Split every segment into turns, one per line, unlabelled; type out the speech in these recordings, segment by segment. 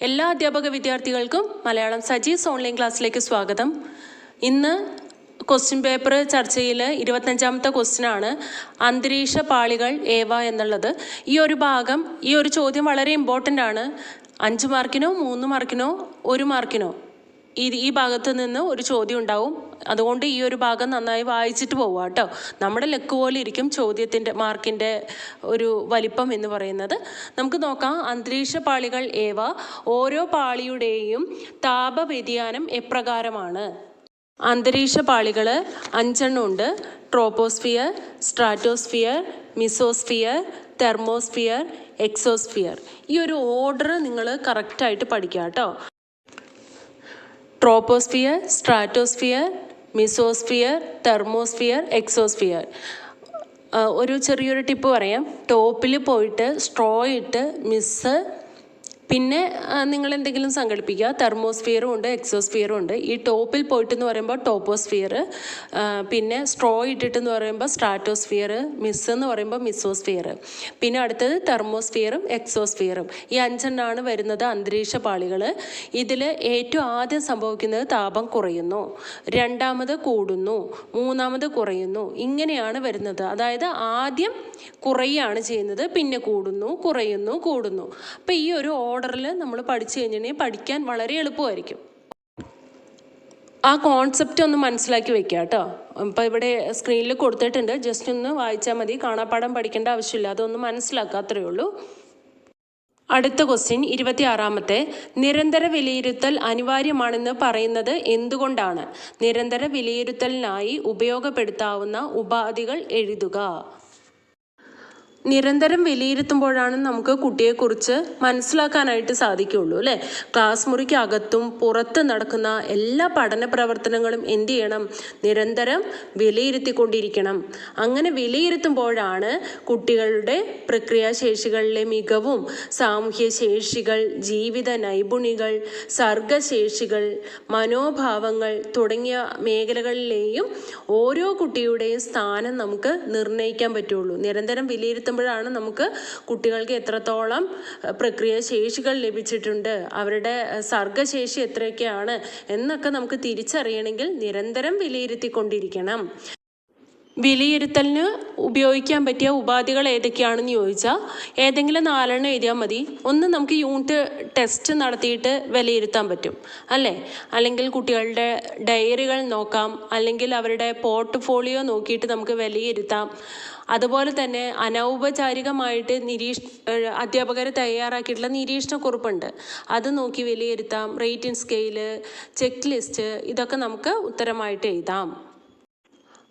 എല്ലാ അധ്യാപക വിദ്യാർത്ഥികൾക്കും മലയാളം സജീസ് ഓൺലൈൻ ക്ലാസ്സിലേക്ക് സ്വാഗതം. ഇന്ന് ക്വസ്റ്റ്യൻ പേപ്പർ ചർച്ചയിൽ ഇരുപത്തഞ്ചാമത്തെ ക്വസ്റ്റ്യനാണ് അന്തരീക്ഷ പാളികൾ ഏവ എന്നുള്ളത്. ഈ ഒരു ഭാഗം ഈ ഒരു ചോദ്യം വളരെ ഇമ്പോർട്ടന്റ് ആണ്. അഞ്ച് മാർക്കിനോ മൂന്ന് മാർക്കിനോ ഒരു മാർക്കിനോ ഈ ഈ ഭാഗത്ത് നിന്ന് ഒരു ചോദ്യം ഉണ്ടാവും. അതുകൊണ്ട് ഈ ഒരു ഭാഗം നന്നായി വായിച്ചിട്ട് പോവുക കേട്ടോ. നമ്മുടെ ലക്ക് പോലെ ഇരിക്കും ചോദ്യത്തിന്റെ മാർക്കിന്റെ ഒരു വലിപ്പം എന്ന് പറയുന്നത്. നമുക്ക് നോക്കാം. അന്തരീക്ഷ പാളികൾ ഏവ? ഓരോ പാളിയുടെയും താപ വ്യതിയാനം എപ്രകാരമാണ്? അന്തരീക്ഷ പാളികൾ അഞ്ചെണ്ണം ഉണ്ട്. Troposphere stratosphere mesosphere thermosphere exosphere. ഈ ഒരു ഓർഡർ നിങ്ങൾ കറക്റ്റായിട്ട് പഠിക്കുക കേട്ടോ. Troposphere stratosphere mesosphere thermosphere exosphere. ഒരു ചെറിയൊരു ടിപ്പ് പറയാം. ടോപ്പിൽ പോയിട്ട് സ്ട്രോ ഇട്ട് മിസ് പിന്നെ നിങ്ങൾ എന്തെങ്കിലും സങ്കല്പിക്കുക. തെർമോസ്ഫിയറും ഉണ്ട് എക്സോസ്ഫിയറും ഉണ്ട്. ഈ ടോപ്പിൽ പോയിട്ട് എന്ന് പറയുമ്പോൾ ടോപ്പോസ്ഫിയർ പിന്നെ സ്ട്രോ ഇട്ടിട്ടെന്ന് പറയുമ്പോൾ സ്ട്രാറ്റോസ്ഫിയർ മിസ് എന്ന് പറയുമ്പോൾ മിസോസ്ഫിയർ പിന്നെ അടുത്തത് തെർമോസ്ഫിയറും എക്സോസ്ഫിയറും. ഈ അഞ്ചെണ്ണാണ് വരുന്നത് അന്തരീക്ഷ പാളികൾ ഇതിൽ ഏറ്റവും ആദ്യം സംഭവിക്കുന്നത് താപം കുറയുന്നു. രണ്ടാമത് കൂടുന്നു. മൂന്നാമത് കുറയുന്നു. ഇങ്ങനെയാണ് വരുന്നത്. അതായത് ആദ്യം കുറയുകയാണ് ചെയ്യുന്നത് പിന്നെ കൂടുന്നു കുറയുന്നു കൂടുന്നു. അപ്പോൾ ഈ ഒരു ഓർഡറിൽ നമ്മൾ പഠിച്ചു കഴിഞ്ഞിട്ടുണ്ടെങ്കിൽ പഠിക്കാൻ വളരെ എളുപ്പമായിരിക്കും. ആ കോൺസെപ്റ്റ് ഒന്ന് മനസ്സിലാക്കി വെക്കുക കേട്ടോ ഇപ്പോൾ ഇവിടെ സ്ക്രീനിൽ കൊടുത്തിട്ടുണ്ട്. ജസ്റ്റ് ഒന്ന് വായിച്ചാൽ മതി. കാണാപ്പാടം പഠിക്കേണ്ട ആവശ്യമില്ല. അതൊന്ന് മനസ്സിലാക്കുക അത്രയേ ഉള്ളൂ. അടുത്ത ക്വസ്റ്റ്യൻ ഇരുപത്തിയാറാമത്തെ. നിരന്തര വിലയിരുത്തൽ അനിവാര്യമാണെന്ന് പറയുന്നത് എന്തുകൊണ്ടാണ്? നിരന്തര വിലയിരുത്തലിനായി ഉപയോഗപ്പെടുത്താവുന്ന ഉപാധികൾ എഴുതുക. നിരന്തരം വിലയിരുത്തുമ്പോഴാണ് നമുക്ക് കുട്ടിയെക്കുറിച്ച് മനസ്സിലാക്കാനായിട്ട് സാധിക്കുകയുള്ളൂ അല്ലേ? ക്ലാസ് മുറിക്ക് അകത്തും പുറത്ത് നടക്കുന്ന എല്ലാ പഠന പ്രവർത്തനങ്ങളും എന്ത് ചെയ്യണം? നിരന്തരം വിലയിരുത്തിക്കൊണ്ടിരിക്കണം. അങ്ങനെ വിലയിരുത്തുമ്പോഴാണ് കുട്ടികളുടെ പ്രക്രിയാശേഷികളിലെ മികവും സാമൂഹ്യ ശേഷികൾ ജീവിത നൈപുണികൾ സർഗശേഷികൾ മനോഭാവങ്ങൾ തുടങ്ങിയ മേഖലകളിലെയും ഓരോ കുട്ടിയുടെയും സ്ഥാനം നമുക്ക് നിർണയിക്കാൻ പറ്റുള്ളൂ. നിരന്തരം വിലയിരുത്തുമ്പോൾ നോക്കുമ്പോഴാണ് നമുക്ക് കുട്ടികൾക്ക് എത്രത്തോളം പ്രക്രിയ ശേഷികൾ ലഭിച്ചിട്ടുണ്ട് അവരുടെ സർഗശേഷി എത്രയൊക്കെയാണ് എന്നൊക്കെ നമുക്ക് തിരിച്ചറിയണമെങ്കിൽ നിരന്തരം വിലയിരുത്തിക്കൊണ്ടിരിക്കണം. വിലയിരുത്തലിന് ഉപയോഗിക്കാൻ പറ്റിയ ഉപാധികൾ ഏതൊക്കെയാണെന്ന് ചോദിച്ചാൽ ഏതെങ്കിലും നാലെണ്ണം എഴുതിയാൽ മതി. ഒന്ന് നമുക്ക് യൂണിറ്റ് ടെസ്റ്റ് നടത്തിയിട്ട് വിലയിരുത്താൻ പറ്റും അല്ലേ? അല്ലെങ്കിൽ കുട്ടികളുടെ ഡയറികൾ നോക്കാം അല്ലെങ്കിൽ അവരുടെ പോർട്ട്ഫോളിയോ നോക്കിയിട്ട് നമുക്ക് വിലയിരുത്താം. അതുപോലെ തന്നെ അനൗപചാരികമായിട്ട് നിരീക്ഷ അധ്യാപകർ തയ്യാറാക്കിയിട്ടുള്ള നിരീക്ഷണക്കുറിപ്പുണ്ട്. അത് നോക്കി വിലയിരുത്താം. റേറ്റിംഗ് സ്കെയിൽ ചെക്ക് ലിസ്റ്റ് ഇതൊക്കെ നമുക്ക് ഉത്തരമായിട്ട് എഴുതാം.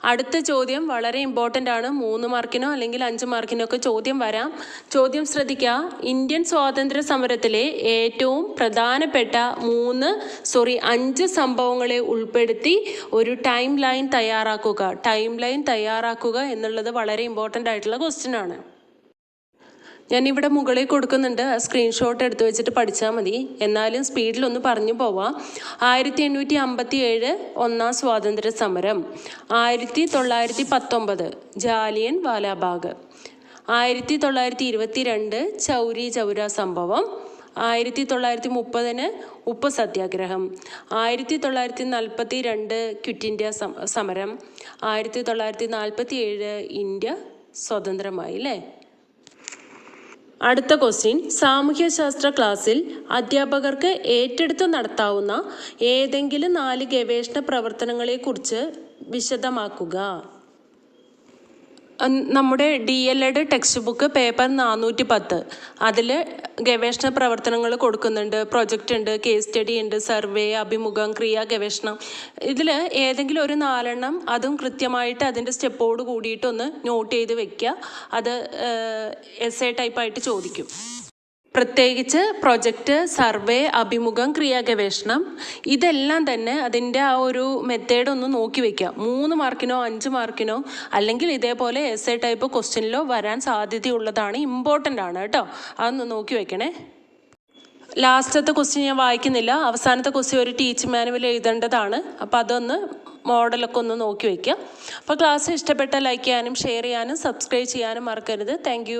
അടുത്ത ചോദ്യം വളരെ ഇമ്പോർട്ടന്റ് ആണ്. മൂന്ന് മാർക്കിനോ അല്ലെങ്കിൽ അഞ്ച് മാർക്കിനോ ഒക്കെ ചോദ്യം വരാം. ചോദ്യം ശ്രദ്ധിക്കുക ഇന്ത്യൻ സ്വാതന്ത്ര്യ സമരത്തിലെ ഏറ്റവും പ്രധാനപ്പെട്ട മൂന്ന് സോറി അഞ്ച് സംഭവങ്ങളെ ഉൾപ്പെടുത്തി ഒരു ടൈം ലൈൻ തയ്യാറാക്കുക. ടൈം ലൈൻ തയ്യാറാക്കുക എന്നുള്ളത് വളരെ ഇമ്പോർട്ടന്റ് ആയിട്ടുള്ള ക്വസ്റ്റ്യൻ ആണ്. ഞാനിവിടെ മുകളിൽ കൊടുക്കുന്നുണ്ട്. സ്ക്രീൻഷോട്ട് എടുത്തു വെച്ചിട്ട് പഠിച്ചാൽ മതി. എന്നാലും സ്പീഡിലൊന്ന് പറഞ്ഞു പോവാം. ആയിരത്തി എണ്ണൂറ്റി അമ്പത്തി ഏഴ് ഒന്നാം സ്വാതന്ത്ര്യ സമരം. ആയിരത്തി തൊള്ളായിരത്തി പത്തൊമ്പത് ജാലിയൻ വാലാബാഗ്. ആയിരത്തി തൊള്ളായിരത്തി ഇരുപത്തി രണ്ട് ചൗരി ചൗര സംഭവം. ആയിരത്തി തൊള്ളായിരത്തി മുപ്പതിന് ഉപ്പ് സത്യാഗ്രഹം. ആയിരത്തി തൊള്ളായിരത്തി നാൽപ്പത്തി രണ്ട് ക്വിറ്റ് ഇന്ത്യ സമരം. ആയിരത്തി തൊള്ളായിരത്തി നാൽപ്പത്തി ഏഴ് ഇന്ത്യ സ്വതന്ത്രമായി അല്ലേ? അടുത്ത ക്വസ്റ്റ്യൻ സാമൂഹ്യശാസ്ത്ര ക്ലാസ്സിൽ അധ്യാപകർക്ക് ഏറ്റെടുത്ത് നടത്താവുന്ന ഏതെങ്കിലും നാല് ഗവേഷണ പ്രവർത്തനങ്ങളെക്കുറിച്ച് വിശദമാക്കുക. നമ്മുടെ D L Ed text book paper നാനൂറ്റി പത്ത് അതിൽ ഗവേഷണ പ്രവർത്തനങ്ങൾ കൊടുക്കുന്നുണ്ട്. പ്രൊജക്റ്റ് ഉണ്ട് കേസ് സ്റ്റഡി ഉണ്ട് സർവേ അഭിമുഖം ക്രിയ ഗവേഷണം. ഇതിൽ ഏതെങ്കിലും ഒരു നാലെണ്ണം അതും കൃത്യമായിട്ട് അതിന്റെ സ്റ്റെപ്പോട് കൂടിയിട്ടൊന്ന് നോട്ട് ചെയ്ത് വെക്കുക അത് എസ് എ ടൈപ്പായിട്ട് ചോദിക്കും. പ്രത്യേകിച്ച് പ്രൊജക്റ്റ് സർവേ അഭിമുഖം ക്രിയാഗവേഷണം ഇതെല്ലാം തന്നെ അതിന്റെ ആ ഒരു മെത്തേഡ് ഒന്ന് നോക്കി വെക്കുക. മൂന്ന് മാർക്കിനോ അഞ്ച് മാർക്കിനോ അല്ലെങ്കിൽ ഇതേപോലെ എസ് എ ടൈപ്പ് ക്വസ്റ്റ്യനിലോ വരാൻ സാധ്യതയുള്ളതാണ് ഇമ്പോർട്ടന്റ് ആണ് കേട്ടോ. അതൊന്ന് നോക്കി വെക്കണേ. ലാസ്റ്റത്തെ ക്വസ്റ്റ്യൻ ഞാൻ വായിക്കുന്നില്ല. അവസാനത്തെ ക്വസ്റ്റ്യൻ ഒരു ടീച്ച് മാനുവൽ എഴുതേണ്ടതാണ്. അപ്പോൾ അതൊന്ന് മോഡലൊക്കെ ഒന്ന് നോക്കി വയ്ക്കുക അപ്പോൾ ക്ലാസ് ഇഷ്ടപ്പെട്ട ലൈക്ക് ചെയ്യാനും ഷെയർ ചെയ്യാനും സബ്സ്ക്രൈബ് ചെയ്യാനും മറക്കരുത്. താങ്ക്